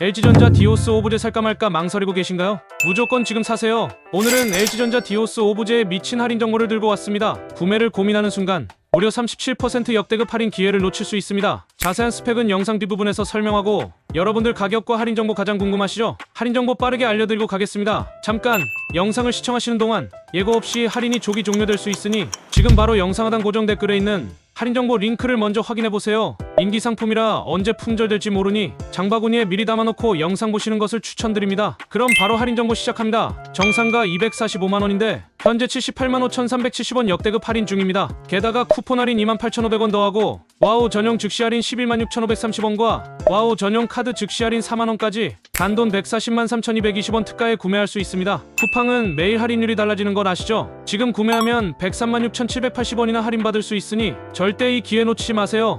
LG전자 디오스 오브제 살까 말까 망설이고 계신가요? 무조건 지금 사세요. 오늘은 LG전자 디오스 오브제의 미친 할인 정보를 들고 왔습니다. 구매를 고민하는 순간 무려 37% 역대급 할인 기회를 놓칠 수 있습니다. 자세한 스펙은 영상 뒷부분에서 설명하고 여러분들 가격과 할인 정보 가장 궁금하시죠? 할인 정보 빠르게 알려드리고 가겠습니다. 잠깐 영상을 시청하시는 동안 예고 없이 할인이 조기 종료될 수 있으니 지금 바로 영상 하단 고정 댓글에 있는 할인 정보 링크를 먼저 확인해 보세요. 인기 상품이라 언제 품절될지 모르니 장바구니에 미리 담아놓고 영상 보시는 것을 추천드립니다. 그럼 바로 할인 정보 시작합니다. 정상가 245만 원인데 현재 78만 5,370원 역대급 할인 중입니다. 게다가 쿠폰 할인 28,500원 더하고 와우 전용 즉시 할인 11만 6,530원과 와우 전용 카드 즉시 할인 4만 원까지 단돈 140만 3,220원 특가에 구매할 수 있습니다. 쿠팡은 매일 할인율이 달라지는 걸 아시죠? 지금 구매하면 103만 6,780원이나 할인받을 수 있으니 절대 이 기회 놓치지 마세요.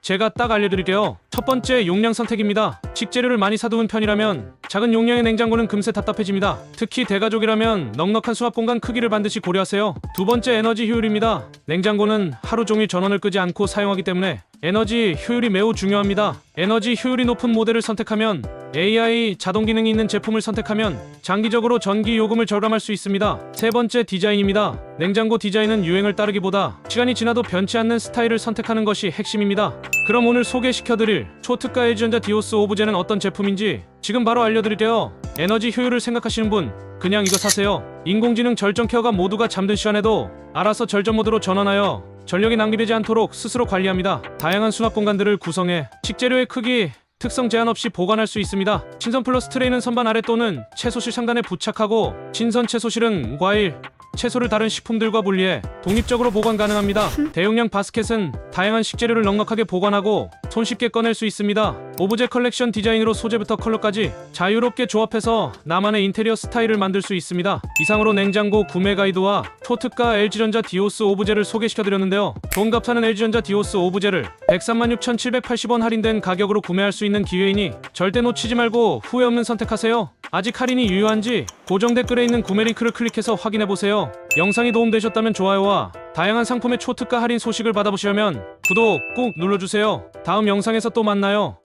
제가 딱 알려드릴게요. 첫 번째 용량 선택입니다. 식재료를 많이 사두는 편이라면 작은 용량의 냉장고는 금세 답답해집니다. 특히 대가족이라면 넉넉한 수납 공간 크기를 반드시 고려하세요. 두 번째 에너지 효율입니다. 냉장고는 하루 종일 전원을 끄지 않고 사용하기 때문에 에너지 효율이 매우 중요합니다. 에너지 효율이 높은 모델을 선택하면 AI 자동 기능이 있는 제품을 선택하면 장기적으로 전기 요금을 절감할 수 있습니다. 세 번째 디자인입니다. 냉장고 디자인은 유행을 따르기보다 시간이 지나도 변치 않는 스타일을 선택하는 것이 핵심입니다. 그럼 오늘 소개시켜드릴 초특가 LG전자 디오스 오브제는 어떤 제품인지 지금 바로 알려드릴게요. 에너지 효율을 생각하시는 분 그냥 이거 사세요. 인공지능 절전 케어가 모두가 잠든 시간에도 알아서 절전 모드로 전환하여 전력이 낭비되지 않도록 스스로 관리합니다. 다양한 수납 공간들을 구성해 식재료의 크기, 특성 제한 없이 보관할 수 있습니다. 신선 플러스 트레이는 선반 아래 또는 채소실 상단에 부착하고 신선 채소실은 과일, 채소를 다른 식품들과 분리해 독립적으로 보관 가능합니다. 대용량 바스켓은 다양한 식재료를 넉넉하게 보관하고 손쉽게 꺼낼 수 있습니다. 오브제 컬렉션 디자인으로 소재부터 컬러까지 자유롭게 조합해서 나만의 인테리어 스타일을 만들 수 있습니다. 이상으로 냉장고 구매 가이드와 초특가 LG전자 디오스 오브제를 소개시켜드렸는데요. 돈 값하는 LG전자 디오스 오브제를 103만 6,780원 할인된 가격으로 구매할 수 있는 기회이니 절대 놓치지 말고 후회 없는 선택하세요. 아직 할인이 유효한지 고정 댓글에 있는 구매 링크를 클릭해서 확인해보세요. 영상이 도움되셨다면 좋아요와 다양한 상품의 초특가 할인 소식을 받아보시려면 구독 꼭 눌러주세요. 다음 영상에서 또 만나요.